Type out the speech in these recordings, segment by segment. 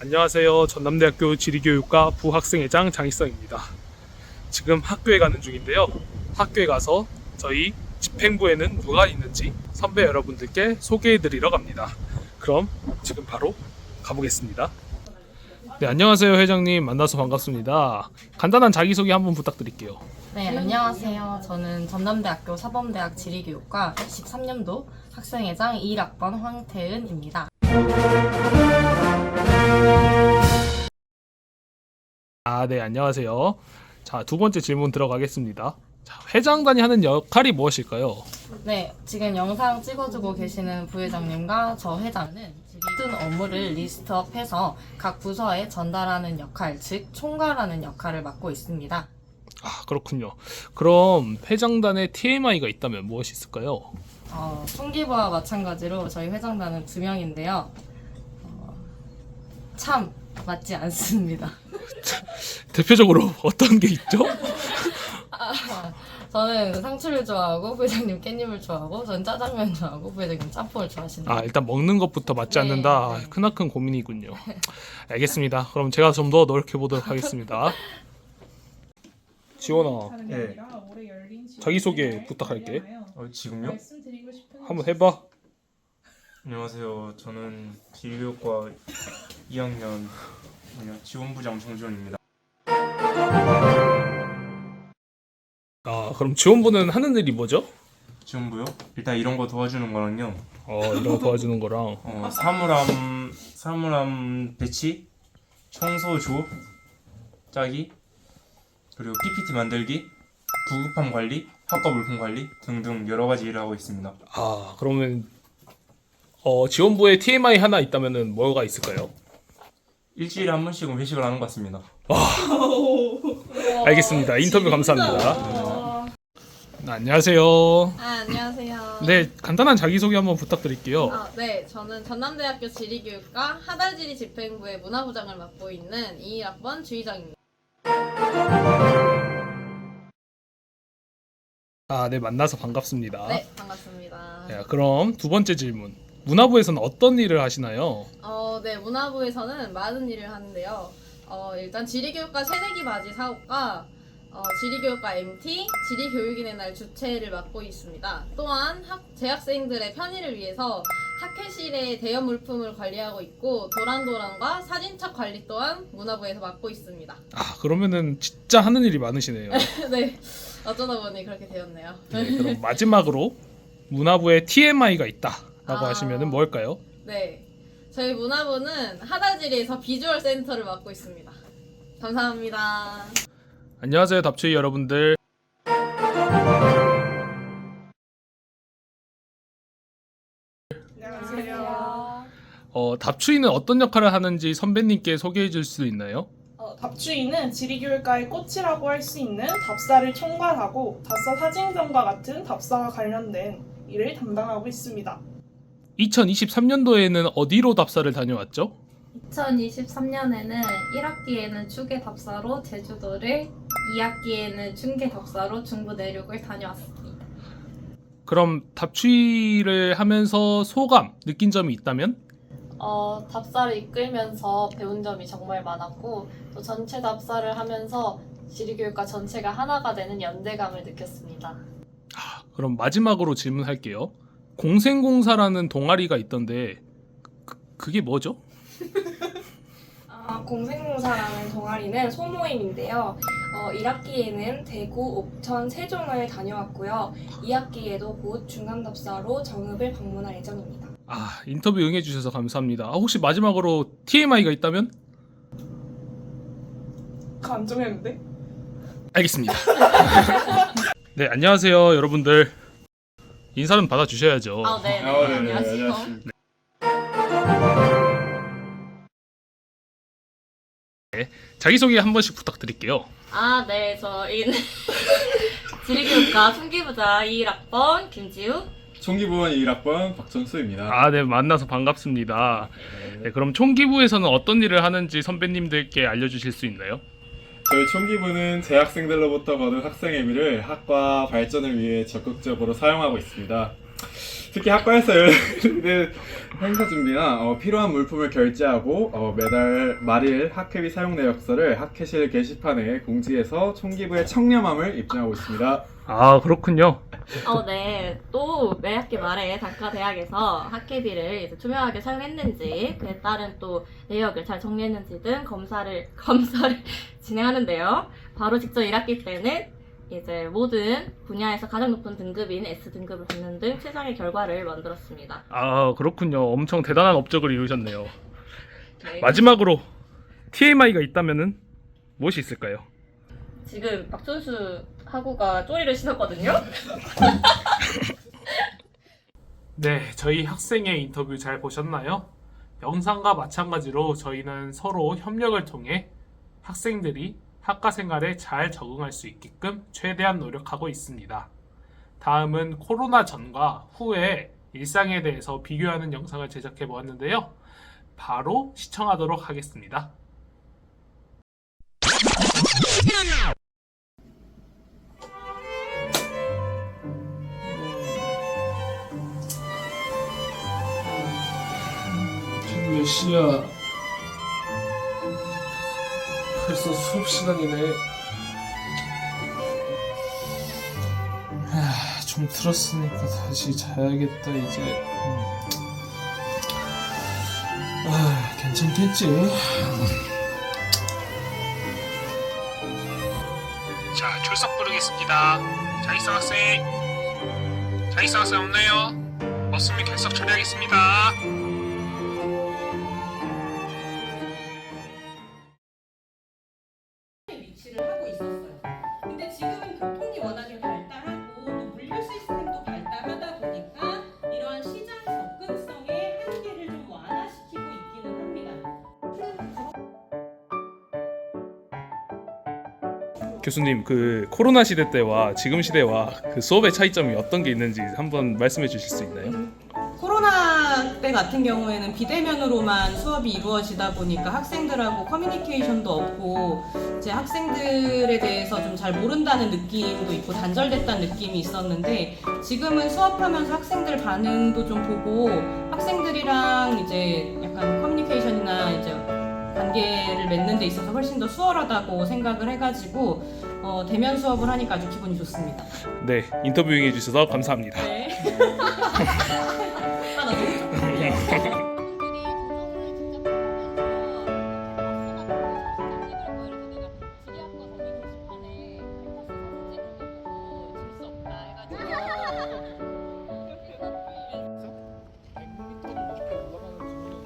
안녕하세요. 전남대학교 지리교육과 부학생회장 장희성입니다. 지금 학교에 가는 중인데요. 학교에 가서 저희 집행부에는 누가 있는지 선배 여러분들께 소개해드리러 갑니다. 그럼 지금 바로 가보겠습니다. 네, 안녕하세요 회장님 만나서 반갑습니다. 간단한 자기소개 한번 부탁드릴게요. 네, 안녕하세요. 저는 전남대학교 사범대학 지리교육과 13년도 학생회장 21학번 황태은입니다. 아, 네, 안녕하세요. 자, 두 번째 질문 들어가겠습니다. 자, 회장단이 하는 역할이 무엇일까요? 네, 지금 영상 찍어주고 계시는 부회장님과 저 회장은 모든 업무를 리스트업해서 각 부서에 전달하는 역할, 즉 총괄하는 역할을 맡고 있습니다. 아, 그렇군요. 그럼 회장단의 TMI가 있다면 무엇이 있을까요? 어, 총기부와 마찬가지로 저희 회장단은 두 명인데요. 어, 참 맞지 않습니다. 대표적으로 어떤 게 있죠? 저는 상추를 좋아하고 부회장님 깻잎을 좋아하고 전 짜장면 좋아하고 부회장님 짬뽕을 좋아하시는 아, 일단 먹는 것부터 맞지 네, 않는다. 네. 크나큰 고민이군요. 알겠습니다. 그럼 제가 좀 더 넓게 보도록 하겠습니다. 지원아, 네. 자기 소개 부탁할게. 어, 지금요? 한번 해봐. 안녕하세요. 저는 지리교육과 2학년 지원부장 정지원입니다. 그럼 지원부는 하는 일이 뭐죠? 지원부요? 일단 이런 거 도와주는 거는요. 어, 이런 거 도와주는 거랑. 어, 사물함 사물함 배치, 청소조 짜기, 그리고 PPT 만들기, 구급함 관리, 학과 물품 관리 등등 여러 가지 일을 하고 있습니다. 아, 그러면 어, 지원부에 TMI 하나 있다면은 뭐가 있을까요? 일주일에 한 번씩은 회식을 하는 것 같습니다. 알겠습니다. 인터뷰 감사합니다. 네, 안녕하세요. 아, 안녕하세요. 네, 간단한 자기소개 한번 부탁드릴게요. 아, 네, 저는 전남대학교 지리교육과 하달지리 집행부의 문화부장을 맡고 있는 21학번 주의장입니다. 아, 네, 만나서 반갑습니다. 네, 반갑습니다. 네, 그럼 두 번째 질문. 문화부에서는 어떤 일을 하시나요? 어, 네, 문화부에서는 많은 일을 하는데요. 어, 일단 지리교육과 새내기 바지 사업과 어, 지리교육과 MT, 지리교육인의 날 주최를 맡고 있습니다. 또한 학, 재학생들의 편의를 위해서 학회실의 대여 물품을 관리하고 있고 도란도란과 사진첩 관리 또한 문화부에서 맡고 있습니다. 아, 그러면은 진짜 하는 일이 많으시네요. 네, 어쩌다 보니 그렇게 되었네요. 네, 그럼 마지막으로 문화부에 TMI가 있다라고 아. 하시면은 뭘까요? 네. 저희 문화부는 하다지리에서 비주얼 센터를 맡고 있습니다. 감사합니다. 안녕하세요, 답추이 여러분들. 안녕하세요. 어, 답추이는 어떤 역할을 하는지 선배님께 소개해 줄 수 있나요? 어, 답주인은 지리교육과의 꽃이라고 할 수 있는 답사를 총괄하고 답사 사진전과 같은 답사와 관련된 일을 담당하고 있습니다. 2023년도에는 어디로 답사를 다녀왔죠? 2023년에는 1학기에는 추계 답사로 제주도를, 2학기에는 중계 답사로 중부 내륙을 다녀왔습니다. 그럼 답추이를 하면서 소감, 느낀 점이 있다면? 어, 답사를 이끌면서 배운 점이 정말 많았고 또 전체 답사를 하면서 지리교육과 전체가 하나가 되는 연대감을 느꼈습니다. 그럼 마지막으로 질문할게요. 공생공사라는 동아리가 있던데 그, 그게 뭐죠? 아, 공생공사라는 동아리는 소모임인데요. 어, 1학기에는 대구, 옥천, 세종을 다녀왔고요. 2학기에도 곧 중간답사로 정읍을 방문할 예정입니다. 아 인터뷰 응해주셔서 감사합니다. 아, 혹시 마지막으로 TMI가 있다면? 그거 안 정했는데? 알겠습니다. 네 안녕하세요 여러분들 인사는 받아주셔야죠. 아, 네. 네. 아, 네, 네, 안녕하세요. 자기소개 한 번씩 부탁드릴게요. 아, 네. 저희는 지리교육과 총기부자 21학번 김지우. 총기부원 1학번 박정수입니다. 아 네 만나서 반갑습니다. 네, 그럼 총기부에서는 어떤 일을 하는지 선배님들께 알려주실 수 있나요? 저희 총기부는 재학생들로부터 거둔 학생회비를 학과 발전을 위해 적극적으로 사용하고 있습니다. 특히 학과에서 열리는 행사 준비나 어, 필요한 물품을 결제하고 어, 매달 말일 학회비 사용 내역서를 학회실 게시판에 공지해서 총기부의 청렴함을 입증하고 있습니다. 아 그렇군요. 어, 네. 또 매학기 말에 단과 대학에서 학회비를 이제 투명하게 사용했는지 그에 따른 또 내역을 잘 정리했는지 등 검사를 검사를 진행하는데요. 바로 직접 1학기 때는 이제 모든 분야에서 가장 높은 등급인 S 등급을 받는 등 최상의 결과를 만들었습니다. 아 그렇군요. 엄청 대단한 업적을 이루셨네요. 네. 마지막으로 TMI가 있다면은 무엇이 있을까요? 지금 박준수 하구가 쪼리를 신었거든요. 네, 저희 학생의 인터뷰 잘 보셨나요? 영상과 마찬가지로 저희는 서로 협력을 통해 학생들이 학과 생활에 잘 적응할 수 있게끔 최대한 노력하고 있습니다. 다음은 코로나 전과 후의 일상에 대해서 비교하는 영상을 제작해 보았는데요. 바로 시청하도록 하겠습니다. 몇 시야? 수업 시간이네. 아, 좀 틀었으니까 다시 자야겠다 이제. 음. 아, 괜찮겠지. 자, 출석 부르겠습니다. 자익성 학생. 자익성 학생 없나요? 없으면 결석 처리하겠습니다. 위치를 하고 있었어요. 근데 지금은 교통이 워낙에 발달하고 또 물류 시스템도 발달하다 보니까 이러한 시장 접근성의 한계를 좀 완화시키고 있기는 합니다. 교수님, 그 코로나 시대 때와 지금 시대와 그 수업의 차이점이 어떤 게 있는지 한번 말씀해 주실 수 있나요? 코로나 때 같은 경우에는 비대면으로만 수업이 이루어지다 보니까 학생들하고 커뮤니케이션도 없고 이제 학생들에 대해서 좀 잘 모른다는 느낌도 있고 단절됐다는 느낌이 있었는데 지금은 수업하면서 학생들 반응도 좀 보고 학생들이랑 이제 약간 커뮤니케이션이나 이제 관계를 맺는 데 있어서 훨씬 더 수월하다고 생각을 해가지고 어, 대면 수업을 하니까 아주 기분이 좋습니다. 네, 인터뷰 응해 주셔서 감사합니다. 네.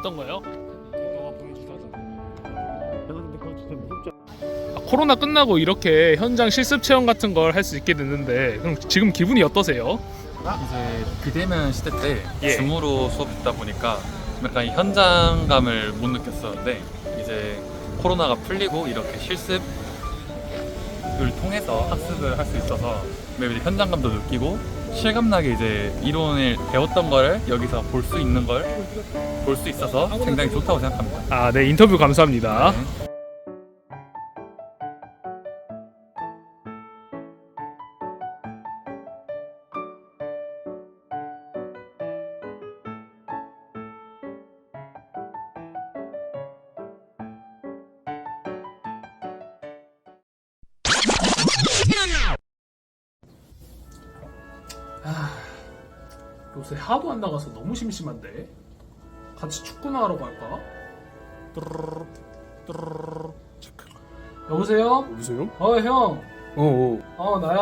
어떤 거요? 아, 코로나 끝나고 이렇게 현장 실습 체험 같은 걸 할 수 있게 됐는데 그럼 지금 기분이 어떠세요? 이제 비대면 시대 때 예. 줌으로 수업했다 보니까 좀 약간 이 현장감을 못 느꼈었는데 이제 코로나가 풀리고 이렇게 실습 을 통해서 학습을 할 수 있어서 매우 이제 현장감도 느끼고 실감나게 이제 이론을 배웠던 거를 여기서 볼 수 있는 걸 볼 수 있어서 굉장히 좋다고 생각합니다. 아, 네, 인터뷰 감사합니다. 네. 요새 하도 안 나가서 너무 심심한데 같이 축구나 하러 갈까? 여보세요? 여보세요? 어 형. 어, 어 나야.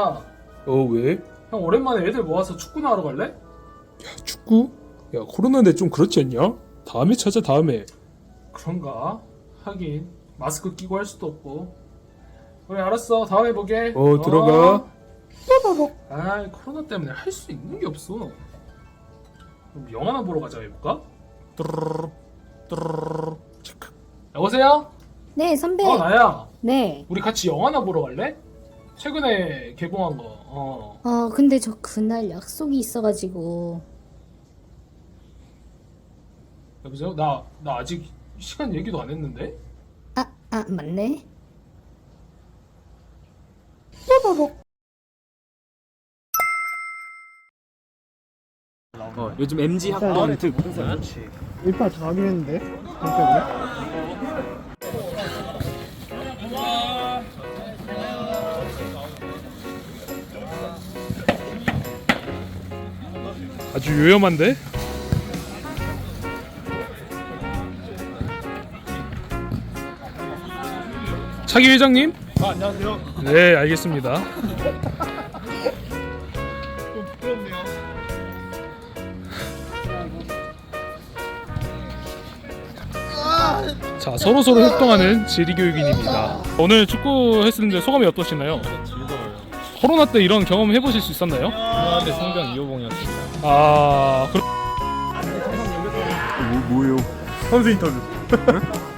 어, 어, 왜? 형 오랜만에 애들 모아서 축구나 하러 갈래? 야, 축구? 야, 코로나인데 좀 그렇지 않냐? 다음에 찾아, 다음에. 그런가? 하긴 마스크 끼고 할 수도 없고. 그래 알았어 다음에 보게. 어, 들어가. 아 코로나 때문에 할 수 있는 게 없어. 그럼 영화나 보러 가자 해볼까? 뚜루루루, 뚜루루루, 체크. 여보세요? 네, 선배. 어 나야. 네. 우리 같이 영화나 보러 갈래? 최근에 개봉한 거. 어. 어, 근데 저 그날 약속이 있어가지고. 여보세요? 나 나 아직 시간 얘기도 안 했는데. 아, 아, 맞네. 어, 요즘 MG 학번 특 1파 잘하긴 했는데 때문에 아주 요염한데? 차기 회장님? 아 안녕하세요 네, 알겠습니다. 좀 부끄럽네요 자, 서로 서로 협동하는 지리 교육인입니다. 오늘 축구 했는데 소감이 어떠시나요? 코로나 때 이런 경험 해보실 수 있었나요? 코로나 때 성병 이호봉이었습니다. 아, 그... 뭐, 뭐예요? 선수 인터뷰.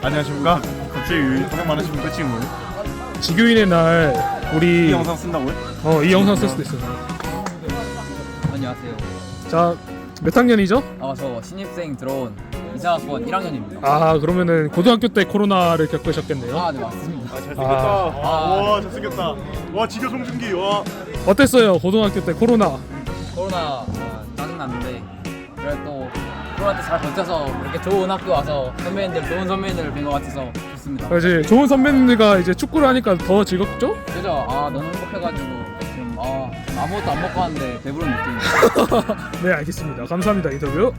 안녕하십니까? 갑자기 고생 많으시면 끝이 뭐예요? 지교인의 날 우리 이 영상 쓴다고요? 어, 이 영상 쓸 수도 있어요. 안녕하세요. 자, 몇 학년이죠? 아, 저 신입생 들어온 이사학번 1학년입니다. 아, 그러면은 고등학교 때 코로나를 겪으셨겠네요. 아, 네, 맞습니다. 잘생겼다. 아. 와, 잘생겼다. 와, 지교 송중기. 와. 어땠어요? 고등학교 때 코로나. 코로나 아, 짜증났는데 그래도 때잘 버텨서 이렇게 좋은 학교 와서 선배님들 좋은 선배님들을 뵌 것 같아서 좋습니다. 그렇지. 좋은 선배님들과 이제 축구를 하니까 더 즐겁죠? 그죠? 아, 너무 행복해가지고 지금 아, 아무것도 안 먹고 왔는데 배부른 느낌입니다. 네, 알겠습니다. 감사합니다. 인터뷰.